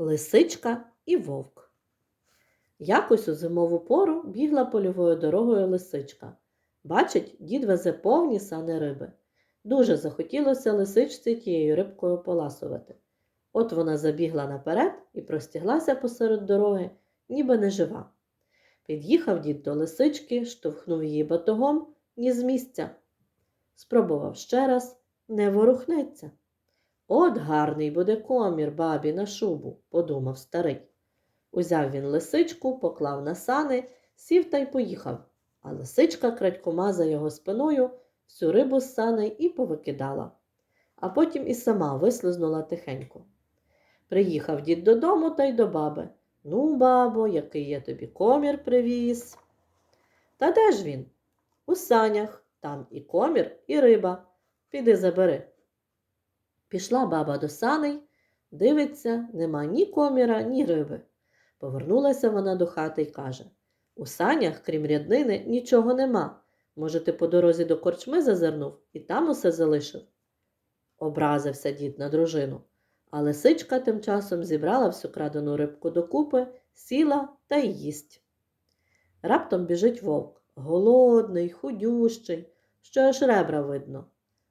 Лисичка і вовк. Якось у зимову пору бігла польовою дорогою лисичка. Бачить, дід везе повні сани риби. Дуже захотілося лисичці тією рибкою поласувати. От вона забігла наперед і простяглася посеред дороги, ніби не жива. Під'їхав дід до лисички, штовхнув її батогом, ні з місця. Спробував ще раз, не ворухнеться. От гарний буде комір бабі на шубу, подумав старий. Узяв він лисичку, поклав на сани, сів та й поїхав, а лисичка крадькома за його спиною всю рибу з саней і повикидала, а потім і сама вислизнула тихенько. Приїхав дід додому та й до баби. Ну, бабо, який я тобі комір привіз. Та де ж він? У санях, там і комір, і риба. Піди забери. Пішла баба до саней, дивиться, нема ні коміра, ні риби. Повернулася вона до хати й каже У санях, крім ряднини, нічого нема. Може, ти по дорозі до корчми зазирнув і там усе залишив? Образився дід на дружину, а лисичка тим часом зібрала всю крадену рибку докупи, сіла та й їсть. Раптом біжить вовк, голодний, худющий, що аж ребра видно.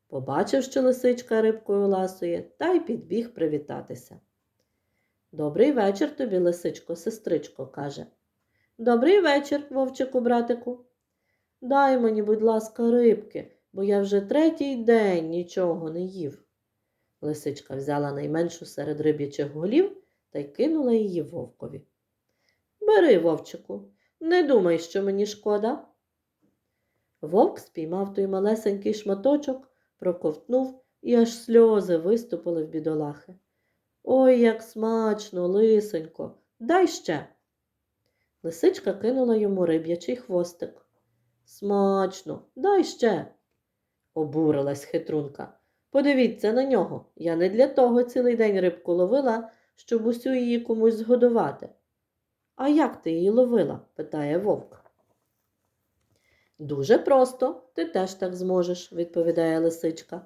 Побачив, що лисичка рибкою ласує, та й підбіг привітатися. Добрий вечір тобі, лисичко, сестричко, каже. Добрий вечір, вовчику, братику. Дай мені, будь ласка, рибки, бо я вже третій день нічого не їв. Лисичка взяла найменшу серед риб'ячих голів та й кинула її вовкові. Бери, вовчику, не думай, що мені шкода. Вовк спіймав той малесенький шматочок, проковтнув і аж сльози виступили в бідолахи. Ой, як смачно, лисенько, дай ще. Лисичка кинула йому риб'ячий хвостик. Смачно, дай ще. Обурилась хитрунка. Подивіться на нього. Я не для того цілий день рибку ловила, щоб усю її комусь згодувати. А як ти її ловила? питає вовк. Дуже просто, ти теж так зможеш, відповідає лисичка.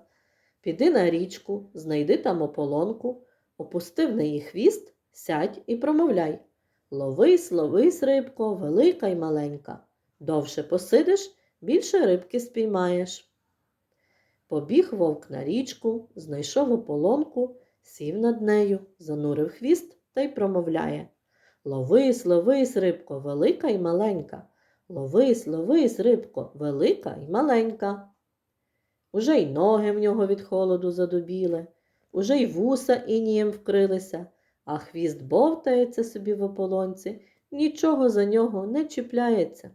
Піди на річку, знайди там ополонку, опусти в неї хвіст, сядь і промовляй. Ловись, ловись, рибко, велика й маленька. Довше посидиш, більше рибки спіймаєш. Побіг вовк на річку, знайшов ополонку, сів над нею, занурив хвіст та й промовляє Ловись, ловись, рибко, велика й маленька. Ловись, ловись, рибко, велика й маленька. Уже й ноги в нього від холоду задубіли, уже й вуса інієм вкрилися, а хвіст бовтається собі в ополонці, нічого за нього не чіпляється.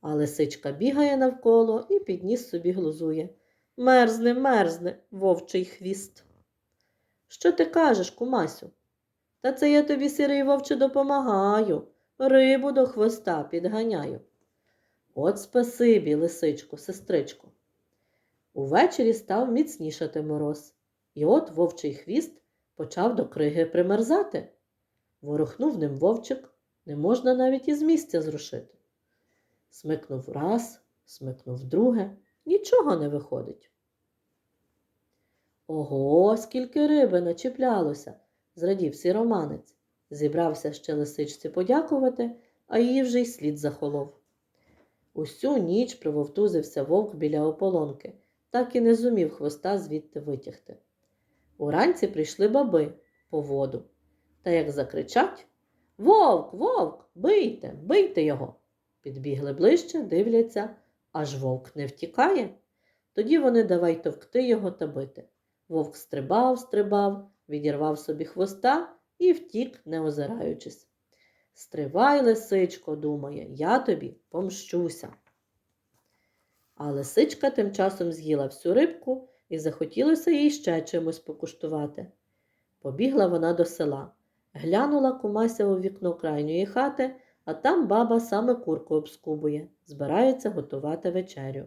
А лисичка бігає навколо і підніс собі глузує. Мерзне, мерзне, вовчий хвіст. Що ти кажеш, кумасю? Та це я тобі, сірий вовче, допомагаю, рибу до хвоста підганяю. От спасибі, лисичко, сестричко. Увечері став міцнішати мороз, і от вовчий хвіст почав до криги примерзати. Ворухнув ним вовчик, не можна навіть із місця зрушити. Смикнув раз, смикнув друге, нічого не виходить. Ого, скільки риби начіплялося, зрадів сіроманець. Зібрався ще лисичці подякувати, а її вже й слід захолов. Усю ніч прововтузився вовк біля ополонки, так і не зумів хвоста звідти витягти. Уранці прийшли баби по воду. Та як закричать Вовк, вовк, бийте, бийте його. Підбігли ближче, дивляться, аж вовк не втікає. Тоді вони давай товкти його та бити. Вовк стрибав, стрибав, відірвав собі хвоста і втік, не озираючись. Стривай, лисичко, думає, я тобі помщуся. А лисичка тим часом з'їла всю рибку і захотілося їй ще чимось покуштувати. Побігла вона до села, глянула кумася у вікно крайньої хати, а там баба саме курку обскубує, збирається готувати вечерю.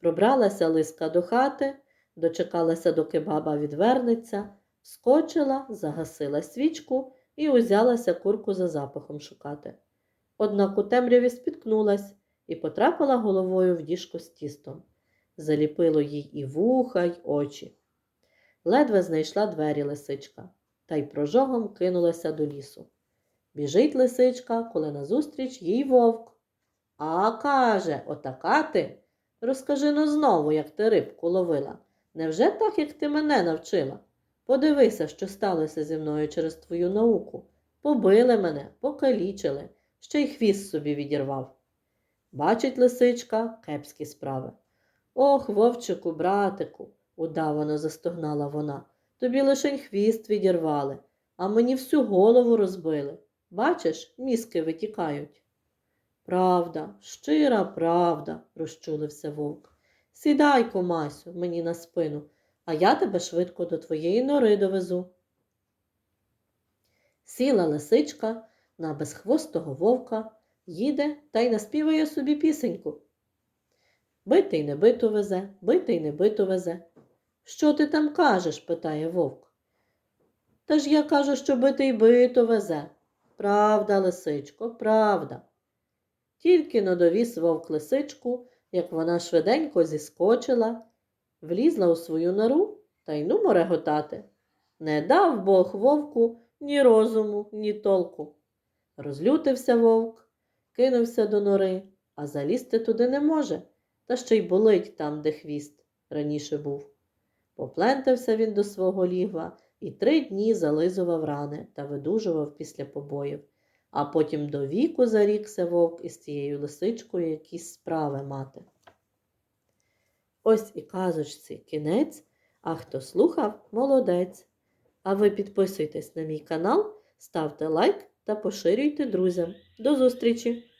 Пробралася лиска до хати, дочекалася, доки баба відвернеться, скочила, загасила свічку і узялася курку за запахом шукати. Однак у темряві спіткнулась і потрапила головою в діжку з тістом. Заліпило їй і вуха, й очі. Ледве знайшла двері лисичка. та й прожогом кинулася до лісу. Біжить лисичка, коли назустріч їй вовк. А каже, отака ти. Розкажи ну знову, як ти рибку ловила. Невже так, як ти мене навчила? Подивися, що сталося зі мною через твою науку. Побили мене, покалічили, ще й хвіст собі відірвав. Бачить лисичка кепські справи. Ох, вовчику, братику, удавано застогнала вона. Тобі лишень хвіст відірвали, а мені всю голову розбили. Бачиш, мізки витікають. Правда, щира правда, розчулився вовк. Сідай, комасю, мені на спину, а я тебе швидко до твоєї нори довезу. Сіла лисичка на безхвостого вовка, їде та й наспіває собі пісеньку. Битий не биту везе, битий не биту везе. Що ти там кажеш? питає вовк. Та ж я кажу, що битий бито везе. Правда, лисичко, правда. Тільки но довіз вовк лисичку, як вона швиденько зіскочила, влізла у свою нору та й ну мореготати. Не дав Бог вовку ні розуму, ні толку. Розлютився вовк, кинувся до нори, а залізти туди не може, та ще й болить там, де хвіст раніше був. Поплентався він до свого лігва і три дні зализував рани та видужував після побоїв, а потім до віку зарікся вовк із цією лисичкою якісь справи мати. Ось і казочці кінець, а хто слухав, молодець. А ви підписуйтесь на мій канал, ставте лайк та поширюйте друзям. До зустрічі!